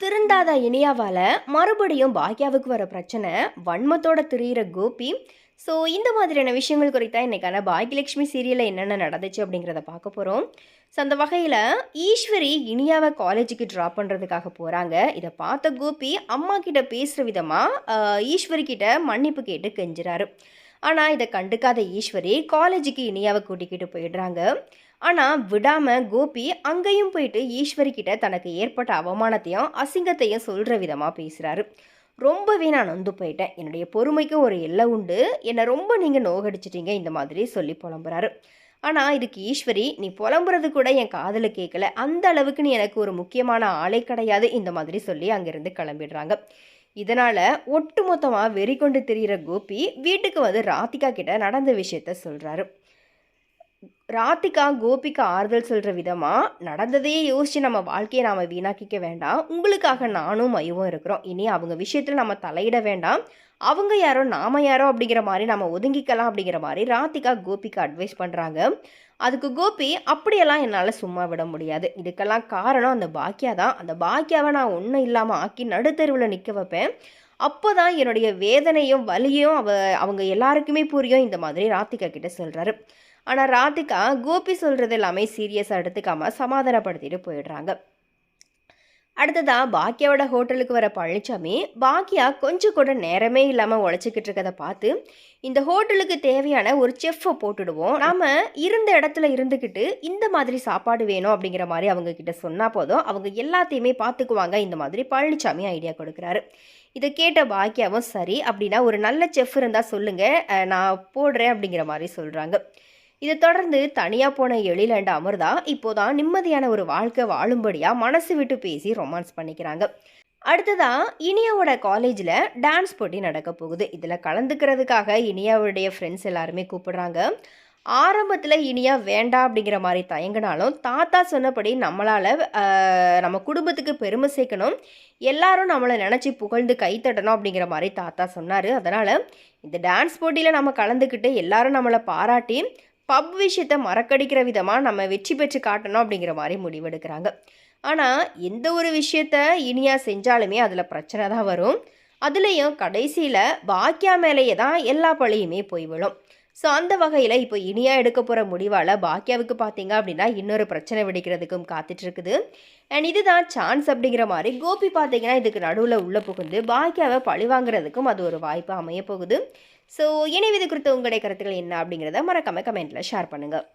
திருந்தாத இனியாவால் மறுபடியும் பாக்யாவுக்கு வர பிரச்சனை வன்மத்தோட திரியிற கோபி. ஸோ இந்த மாதிரியான விஷயங்கள் குறித்தா இன்றைக்கான பாக்யலட்சுமி சீரியலில் என்னென்ன நடந்துச்சு அப்படிங்கிறத பார்க்க போகிறோம் ஸோ அந்த வகையில் ஈஸ்வரி இனியாவை காலேஜுக்கு ட்ராப் பண்ணுறதுக்காக போகிறாங்க இதை பார்த்த கோபி அம்மா கிட்ட பேசுகிற விதமாக ஈஸ்வரி கிட்ட மன்னிப்பு கேட்டு கெஞ்சுறாரு. ஆனால் இதை கண்டுக்காத ஈஸ்வரி காலேஜுக்கு இனியாவை கூட்டிக்கிட்டு போயிடுறாங்க. ஆனால் விடாமல் கோபி அங்கேயும் போயிட்டு ஈஸ்வரி கிட்ட தனக்கு ஏற்பட்ட அவமானத்தையும் அசிங்கத்தையும் சொல்கிற விதமாக பேசுகிறாரு ரொம்பவே நான் நொந்து போயிட்டேன். என்னுடைய பொறுமைக்கு ஒரு எல்லை உண்டு. என்னை ரொம்ப நீங்கள் நோகடிச்சிட்டீங்க. இந்த மாதிரி சொல்லி புலம்புறாரு. ஆனால் இதுக்கு ஈஸ்வரி நீ புலம்புறது கூட என் காதில் கேட்கல அந்த அளவுக்கு நீ எனக்கு ஒரு முக்கியமான ஆளே கிடையாது. இந்த மாதிரி சொல்லி அங்கேருந்து கிளம்பிடுறாங்க. இதனால் ஒட்டுமொத்தமாக வெறி கொண்டு திரியிற கோபி வீட்டுக்கு வந்து ராதிகா கிட்ட நடந்த விஷயத்த சொல்கிறாரு ராதிகா கோபிக்கு ஆறுதல் சொல்கிற விதமாக நடந்ததையே யோசித்து நம்ம வாழ்க்கையை நாம் வீணாக்கிக்க வேண்டாம். உங்களுக்காக நானும் மையவும் இருக்கிறோம். இனி அவங்க விஷயத்தில் நம்ம தலையிட வேண்டாம். அவங்க யாரோ நாம யாரோ அப்படிங்கிற மாதிரி நம்ம ஒதுங்கிக்கலாம் அப்படிங்கிற மாதிரி ராதிகா கோபிக்கு அட்வைஸ் பண்ணுறாங்க அதுக்கு கோபி அப்படியெல்லாம் என்னால் சும்மா விட முடியாது. இதுக்கெல்லாம் காரணம் அந்த பாக்கியா தான். அந்த பாக்கியாவை நான் ஒன்றும் இல்லாமல் ஆக்கி நடுத்தருவில் நிற்க வைப்பேன். அப்போ தான் என்னுடைய வேதனையும் வலியும் அவ அவங்க எல்லாருக்குமே புரியும். இந்த மாதிரி ராதிகா கிட்ட சொல்கிறாரு ஆனால் ராதிகா கோபி சொல்கிறது எல்லாமே சீரியஸாக எடுத்துக்காமல் சமாதானப்படுத்திட்டு போயிடுறாங்க. அடுத்ததா பாக்கியாவோட ஹோட்டலுக்கு வர பழனிசாமி பாக்கியா கொஞ்சம் கூட நேரமே இல்லாமல் உழைச்சிக்கிட்டு இருக்கதை பார்த்து இந்த ஹோட்டலுக்கு தேவையான ஒரு செஃப்பை போட்டுடுவோம். நாம் இருந்த இடத்துல இருந்துக்கிட்டு இந்த மாதிரி சாப்பாடு வேணும் அப்படிங்கிற மாதிரி அவங்க கிட்ட சொன்னால் போதும். அவங்க எல்லாத்தையுமே பார்த்துக்குவாங்க. இந்த மாதிரி பழனிசாமி ஐடியா கொடுக்குறாரு. இதை கேட்ட பாக்கியாவும் சரி அப்படின்னா ஒரு நல்ல செஃப் இருந்தால் சொல்லுங்கள் நான் போடுறேன் அப்படிங்கிற மாதிரி சொல்கிறாங்க இதை தொடர்ந்து தனியாக போன எழிலண்ட அமிர்தா இப்போதான் நிம்மதியான ஒரு வாழ்க்கை வாழும்படியாக மனசு விட்டு பேசி ரொமான்ஸ் பண்ணிக்கிறாங்க. அடுத்ததா இனியாவோட காலேஜில் டான்ஸ் போட்டி நடக்க போகுது. இதில் கலந்துக்கிறதுக்காக இனியாவுடைய ஃப்ரெண்ட்ஸ் எல்லாருமே கூப்பிடுறாங்க. ஆரம்பத்தில் இனியா வேண்டாம் அப்படிங்கிற மாதிரி தயங்கினாலும் தாத்தா சொன்னபடி நம்மளால் நம்ம குடும்பத்துக்கு பெருமை சேர்க்கணும். எல்லாரும் நம்மளை நினச்சி புகழ்ந்து கைத்தட்டணும் அப்படிங்கிற மாதிரி தாத்தா சொன்னார். அதனால் இந்த டான்ஸ் போட்டியில் நம்ம கலந்துக்கிட்டு எல்லாரும் நம்மளை பாராட்டி பப் விஷயத்தை மறக்கடிக்கிற விதமாக நம்ம வெற்றி பெற்று காட்டணும் அப்படிங்கிற மாதிரி முடிவெடுக்கிறாங்க. ஆனால் எந்த ஒரு விஷயத்த இனியாக செஞ்சாலுமே அதில் பிரச்சனை தான் வரும். அதுலேயும் கடைசியில் பாக்கியா மேலேயே தான் எல்லா பழியுமே போய் விழும். ஸோ அந்த வகையில் இப்போ இனியா எடுக்க போகிற முடிவால் பாக்கியாவுக்கு பார்த்தீங்க அப்படின்னா இன்னொரு பிரச்சனை வெடிக்கிறதுக்கும் காத்துட்ருக்குது. அண்ட் இதுதான் சான்ஸ் அப்படிங்கிற மாதிரி கோபி பார்த்தீங்கன்னா இதுக்கு நடுவில் உள்ளே புகுந்து பாக்கியாவை பழி வாங்குறதுக்கும் அது ஒரு வாய்ப்பு அமைய போகுது. ஸோ இனி இது குறித்த உங்களுடைய கருத்துக்கள் என்ன அப்படிங்கிறத மறக்காம கமெண்ட்டில் ஷேர் பண்ணுங்கள்